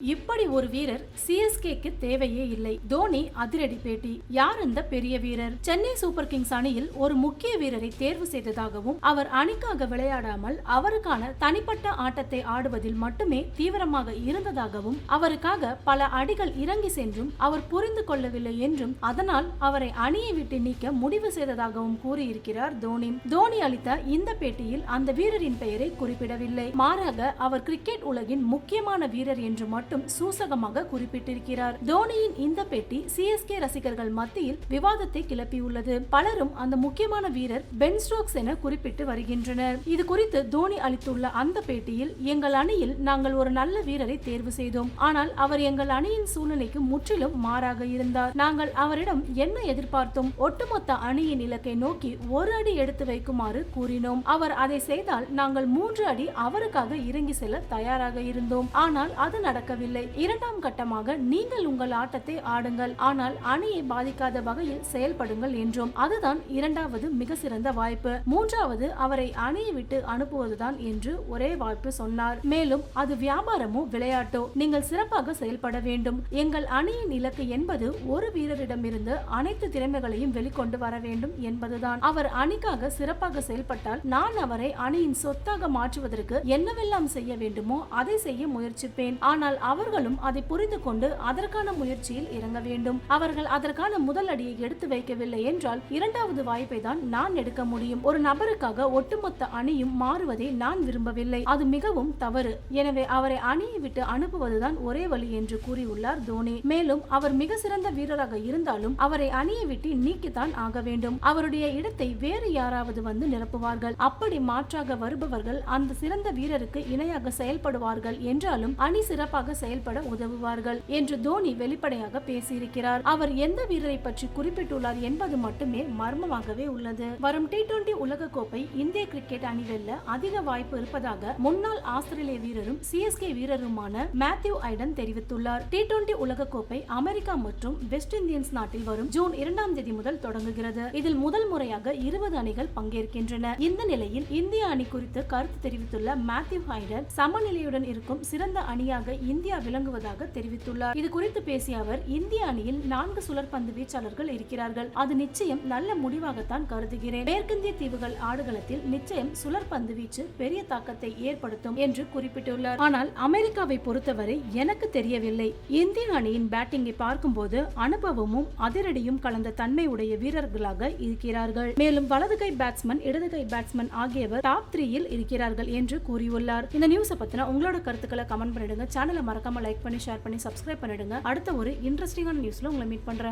இப்படி ஒரு வீரர் சிஎஸ்கேக்கு தேவையே இல்லை. தோனி அதிரடி பேட்டி. யார் அந்த பெரிய வீரர்? சென்னை சூப்பர் கிங்ஸ் அணியில் ஒரு முக்கிய வீரரை தேர்வு செய்ததாகவும் அவர் அணிக்காக விளையாடாமல் அவருக்கான தனிப்பட்ட ஆட்டத்தை ஆடுவதில் மட்டுமே தீவிரமாக இருந்ததாகவும் அவருக்காக பல அடிகள் இறங்கி சென்றும் அவர் புரிந்து கொள்ளவில்லை என்றும் அதனால் அவரை அணியை விட்டு நீக்க முடிவு செய்ததாகவும் கூறியிருக்கிறார் தோனி. தோனி அளித்த இந்த பேட்டியில் அந்த வீரரின் பெயரை குறிப்பிடவில்லை. மாறாக அவர் கிரிக்கெட் உலகின் முக்கியமான வீரர் என்று மட்டும் மட்டும் சூசகமாக குறிப்பிட்டிருக்கிறார். தோனியின் இந்த பேட்டி சிஎஸ்கே ரசிகர்கள் மத்தியில் விவாதத்தை கிளப்பியுள்ளது. பலரும் அந்த முக்கியமான வீரர் பென் ஸ்டோக்ஸ் என குறிப்பிட்டு வருகின்றனர். இது குறித்து தோனி அளித்துள்ள அந்த பேட்டியில் எங்கள் அணியில் நாங்கள் ஒரு நல்ல வீரரை தேர்வு செய்தோம். ஆனால் அவர் எங்கள் அணியின் சூழ்நிலைக்கு முற்றிலும் மாறாக இருந்தார். நாங்கள் அவரிடம் என்ன எதிர்பார்த்தோம்? ஒட்டுமொத்த அணியின் இலக்கை நோக்கி ஒரு அடி எடுத்து வைக்குமாறு கூறினோம். அவர் அதை செய்தால் நாங்கள் மூன்று அடி அவருக்காக இறங்கி செல்ல தயாராக இருந்தோம். ஆனால் அது நடக்க நடக்கவில்லை இரண்டாம் கட்டமாக நீங்கள் உங்கள் ஆட்டத்தை ஆடுங்கள். ஆனால் அணியை பாதிக்காத வகையில் செயல்படுங்கள் என்றோம். அதுதான் இரண்டாவது மிக சிறந்த வாய்ப்பு. மூன்றாவது அவரை அணியை விட்டு அனுப்புவதுதான் என்று ஒரே வாய்ப்பு சொன்னார். மேலும் அது வியாபாரமோ விளையாட்டோ. நீங்கள் சிறப்பாக செயல்பட வேண்டும். எங்கள் அணியின் இலக்கு என்பது ஒரு வீரரிடமிருந்து அனைத்து திறமைகளையும் வெளிக்கொண்டு வர வேண்டும் என்பதுதான். அவர் அணிக்காக சிறப்பாக செயல்பட்டால் நான் அவரை அணியின் சொத்தாக மாற்றுவதற்கு என்னவெல்லாம் செய்ய வேண்டுமோ அதை செய்ய முயற்சிப்பேன். ஆனால் அவர்களும் அதை புரிந்து கொண்டு அதற்கான முயற்சியில் இறங்க வேண்டும். அவர்கள் அதற்கான முதல் அடியை எடுத்து வைக்கவில்லை என்றால் இரண்டாவது வாய்ப்பை தான் நான் எடுக்க முடியும். ஒரு நபருக்காக ஒட்டுமொத்த அணியும் மாறுவதை நான் விரும்பவில்லை. அது மிகவும் தவறு. எனவே அவரை அணியை விட்டு அனுப்புவதுதான் ஒரே வழி என்று கூறியுள்ளார் தோனி. மேலும் அவர் மிக சிறந்த வீரராக இருந்தாலும் அவரை அணியை விட்டு நீக்கித்தான் ஆக வேண்டும். அவருடைய இடத்தை வேறு யாராவது வந்து நிரப்புவார்கள். அப்படி மாற்றாக வருபவர்கள் அந்த சிறந்த வீரருக்கு இணையாக செயல்படுவார்கள் என்றாலும் அணி சிறப்பாக செயல்பட உதவுவார்கள் என்று தோனி வெளிப்படையாக பேசியிருக்கிறார். அவர் எந்த வீரரை பற்றி குறிப்பிட்டுள்ளார் என்பது மட்டுமே மர்மமாகவே உள்ளது. வரும் டி டுவெண்டி உலகக்கோப்பை இந்திய கிரிக்கெட் அணி வெல்ல அதிக வாய்ப்பு இருப்பதாக முன்னாள் ஆஸ்திரேலிய வீரரும் சிஎஸ்கே வீரருமான மேத்யூ ஐடன் தெரிவித்துள்ளார். டி டுவெண்டி உலகக்கோப்பை அமெரிக்கா மற்றும் வெஸ்ட் இந்தியன்ஸ் நாட்டில் வரும் ஜூன் இரண்டாம் தேதி முதல் தொடங்குகிறது. இதில் முதல் முறையாக இருபது அணிகள் பங்கேற்கின்றன. இந்த நிலையில் இந்திய அணி குறித்து கருத்து தெரிவித்துள்ள மேத்யூ ஹைடன் சமநிலையுடன் இருக்கும் சிறந்த அணியாக இந்தியா விளங்குவதாக தெரிவித்துள்ளார். இது குறித்து பேசிய அவர் இந்திய அணியில் நான்கு சுழற்பந்து வீச்சாளர்கள் இருக்கிறார்கள். அது நிச்சயம் நல்ல முடிவாகத்தான் கருதுகிறேன். மேற்கிந்திய தீவுகள் ஆடுகளத்தில் நிச்சயம் சுழற்பந்து வீச்சு பெரிய தாக்கத்தை ஏற்படுத்தும் என்று குறிப்பிட்டுள்ளார். ஆனால் அமெரிக்காவை பொறுத்தவரை எனக்கு தெரியவில்லை. இந்திய அணியின் பேட்டிங்கை பார்க்கும்போது அனுபவமும் அதிரடியும் கலந்த தன்மை உடைய வீரர்களாக இருக்கிறார்கள். மேலும் வலது கை பேட்ஸ்மேன் இடது கை பேட்ஸ்மேன் ஆகியவர் டாப் த்ரீயில் இருக்கிறார்கள் என்று கூறியுள்ளார். இந்த நியூஸை பத்தின உங்களோட கருத்துக்களை கமெண்ட் பண்ணிடுங்க. சேனலை மறக்காம லைக் பண்ணி ஷேர் பண்ணி சப்ஸ்கிரைப் பண்ணிடுங்க. அடுத்த ஒரு இன்ட்ரெஸ்டிங்கான நியூஸ்ல உங்களை மீட் பண்றேன்.